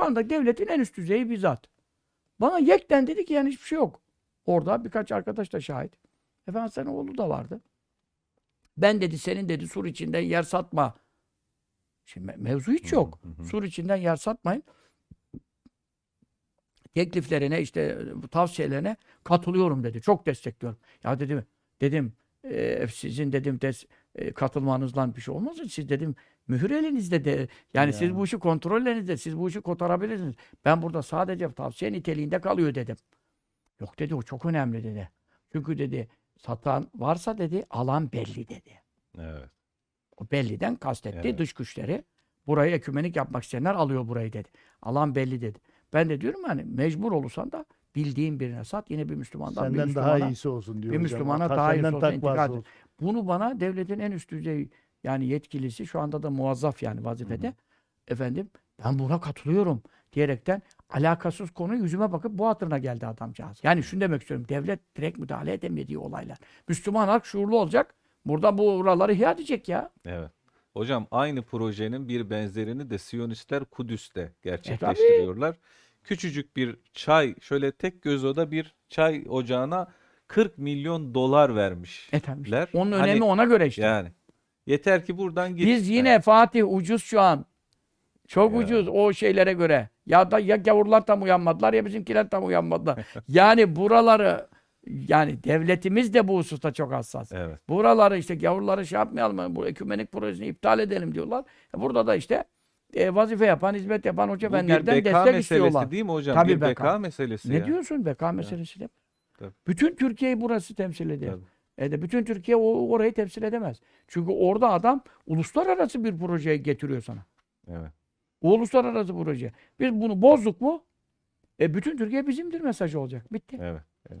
Şu anda devletin en üst düzeyi bir zat. Bana yekten dedi ki yani hiçbir şey yok. Orada birkaç arkadaş da şahit. Efendim senin oğlu da vardı. Ben dedi senin dedi sur içinden yer satma. Şimdi me- mevzu hiç yok. hı hı. Sur içinden yer satmayın. Tekliflerine işte bu tavsiyelerine katılıyorum dedi. Çok destekliyorum. Ya dedim dedim e, sizin dedim des, e, katılmanızla bir şey olmaz. Siz dedim mühür elinizde de yani siz Ya. bu işi kontrol elinizde. Siz bu işi kotarabilirsiniz. Ben burada sadece tavsiye niteliğinde kalıyor dedim. Yok dedi o çok önemli dedi. Çünkü dedi satan varsa dedi alan belli dedi. Evet. O belliden kastetti Evet. dış güçleri. Burayı ekümenik yapmak isteyenler alıyor burayı dedi. Alan belli dedi. Ben de diyorum hani mecbur olursan da bildiğin birine sat. Yine bir Müslümandan bir Senden Müslümana. daha iyisi olsun diyor bir hocam. Müslümana Ta- daha iyisi olsun, olsun. Bunu bana devletin en üst düzey yani yetkilisi şu anda da muazzaf yani vazifede. Efendim ben buna katılıyorum diyerekten alakasız konu yüzüme bakıp bu hatırına geldi adamcağız. Yani şunu demek istiyorum. Devlet direkt müdahale edemediği olaylar. Müslüman halk şuurlu olacak. Burada bu oraları ihya edecek ya. Evet. Hocam aynı projenin bir benzerini de Siyonistler E, Kudüs'te gerçekleştiriyorlar. Küçücük bir çay, şöyle tek göz oda bir çay ocağına 40 milyon dolar vermişler. E tabii. Onun Hani önemi ona göre işte. Yani yeter ki buradan git. Biz yine Fatih ucuz şu an. Çok Ya. ucuz o şeylere göre. Ya da ya gavurlar tam uyanmadılar ya bizimkiler tam uyanmadılar. yani buraları yani devletimiz de bu hususta çok hassas. Evet. Buraları işte gavurları şey yapmayalım, bu ekümenik projesini iptal edelim diyorlar. E Burada da işte e, vazife yapan, hizmet yapan hoca Bu bir efendilerden beka destek meselesi istiyorlar. değil mi hocam? Tabii bir beka. beka, meselesi Ne ya. diyorsun beka meselesi? Tabii. Bütün Türkiye'yi burası temsil ediyor. Tabii. E de bütün Türkiye o, orayı temsil edemez. Çünkü orada adam uluslararası bir projeyi getiriyor sana. Evet. O uluslararası proje. Biz bunu bozduk mu? E bütün Türkiye bizimdir mesajı olacak. Bitti. Evet. evet.